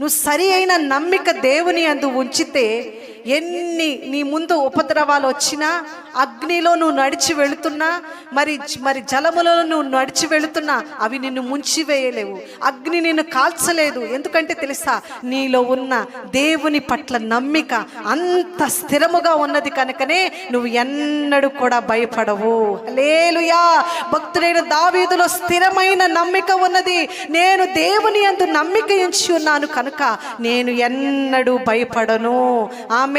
నువ్వు సరి అయిన నమ్మిక దేవుని అందు ఉంచితే ఎన్ని నీ ముందు ఉపద్రవాలు వచ్చినా అగ్నిలో నువ్వు నడిచి వెళుతున్నా మరి మరి జలములో నువ్వు నడిచి వెళుతున్నా అవి నిన్ను ముంచివేయలేవు. అగ్ని నిన్ను కాల్చలేదు. ఎందుకంటే తెలుసా? నీలో ఉన్న దేవుని పట్ల నమ్మిక అంత స్థిరముగా ఉన్నది కనుకనే నువ్వు ఎన్నడూ కూడా భయపడవు. లేలుయా భక్తుడైన దావీదులో స్థిరమైన నమ్మిక ఉన్నది. నేను దేవుని అందు నమ్మిక ఉంచి ఉన్నాను కనుక నేను ఎన్నడూ భయపడను. ఆమె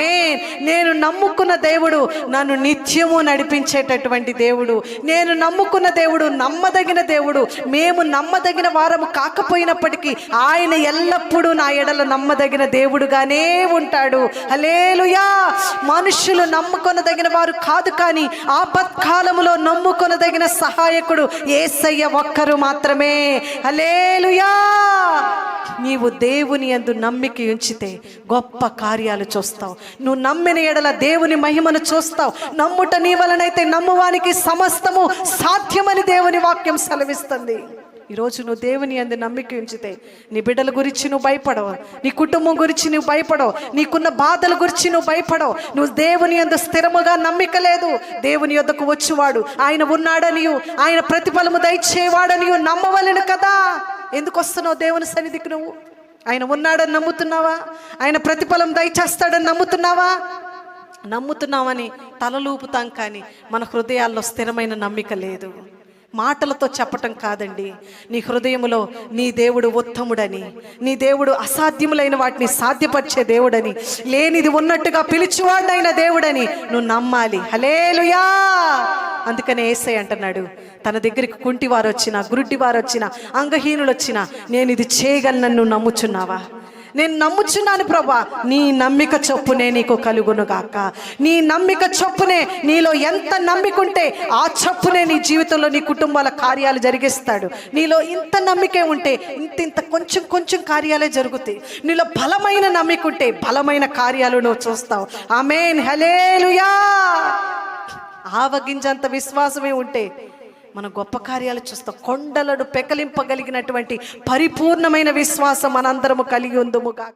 నేను నమ్ముకున్న దేవుడు నన్ను నిత్యము నడిపించేటటువంటి దేవుడు. నేను నమ్ముకున్న దేవుడు నమ్మదగిన దేవుడు. మేము నమ్మదగిన వారము కాకపోయినప్పటికీ ఆయన ఎల్లప్పుడూ నా ఎడల నమ్మదగిన దేవుడుగానే ఉంటాడు. హలేలుయా మనుషులు నమ్ముకొనదగిన వారు కాదు కానీ ఆపత్కాలములో నమ్ముకొనదగిన సహాయకుడు ఏసయ్య ఒక్కరు మాత్రమే. హలేలుయా నీవు దేవుని ఎందు నమ్మిక ఉంచితే గొప్ప కార్యాలు చూస్తావు. నువ్వు నమ్మిన ఎడల దేవుని మహిమను చూస్తావు. నమ్ముట నీ వలనైతే నమ్మువానికి సమస్తము సాధ్యమని దేవుని వాక్యం సెలవిస్తుంది. ఈరోజు నువ్వు దేవుని అందు నమ్మిక ఉంచితే నీ బిడ్డల గురించి నువ్వు భయపడవు. నీ కుటుంబం గురించి నువ్వు భయపడవు. నీకున్న బాధల గురించి నువ్వు భయపడవు. నువ్వు దేవుని అందు స్థిరముగా నమ్మిక లేదు. దేవుని యొద్దకు వచ్చేవాడు. ఆయన ఉన్నాడనియు. ఆయన ప్రతిఫలము దయచేవాడనియు. నమ్మవలను కదా. ఎందుకు వస్తున్నావు దేవుని సన్నిధికి నువ్వు? ఆయన ఉన్నాడని నమ్ముతున్నావా? ఆయన ప్రతిఫలం దయచేస్తాడని నమ్ముతున్నావా? నమ్ముతున్నామని తలలూపుతాం కానీ మన హృదయాల్లో స్థిరమైన నమ్మిక లేదు. మాటలతో చెప్పటం కాదండి. నీ హృదయములో నీ దేవుడు ఉత్తముడని నీ దేవుడు అసాధ్యములైన వాటిని సాధ్యపరిచే దేవుడని లేనిది ఉన్నట్టుగా పిలిచివాడైన దేవుడని నువ్వు నమ్మాలి. హలేలుయా అందుకనే ఏసై అంటున్నాడు తన దగ్గరికి కుంటివారు వచ్చిన గురుడ్డివారు వచ్చిన అంగహీనులు వచ్చిన నేను ఇది చేయగలను నమ్ముచున్నావా? నేను నమ్ముచున్నాను ప్రభా నీ నమ్మిక చొప్పునే నీకు కలుగునుగాక. నీ నమ్మిక చొప్పునే నీలో ఎంత నమ్మికుంటే ఆ చొప్పునే నీ జీవితంలో నీ కుటుంబాల కార్యాలు జరిగిస్తాడు. నీలో ఇంత నమ్మికే ఉంటే ఇంత ఇంత కొంచెం కొంచెం కార్యాలే జరుగుతాయి. నీలో బలమైన నమ్మికుంటే బలమైన కార్యాలు నువ్వు చూస్తావు. ఆమెన్. హలేలుయా ఆవగింజంత విశ్వాసమే ఉంటే మన గొప్ప కార్యాలు చూస్తాం కొండలను పెకలింపగలిగినటువంటి పరిపూర్ణమైన విశ్వాసం మనందరము కలిగి ఉందుముగా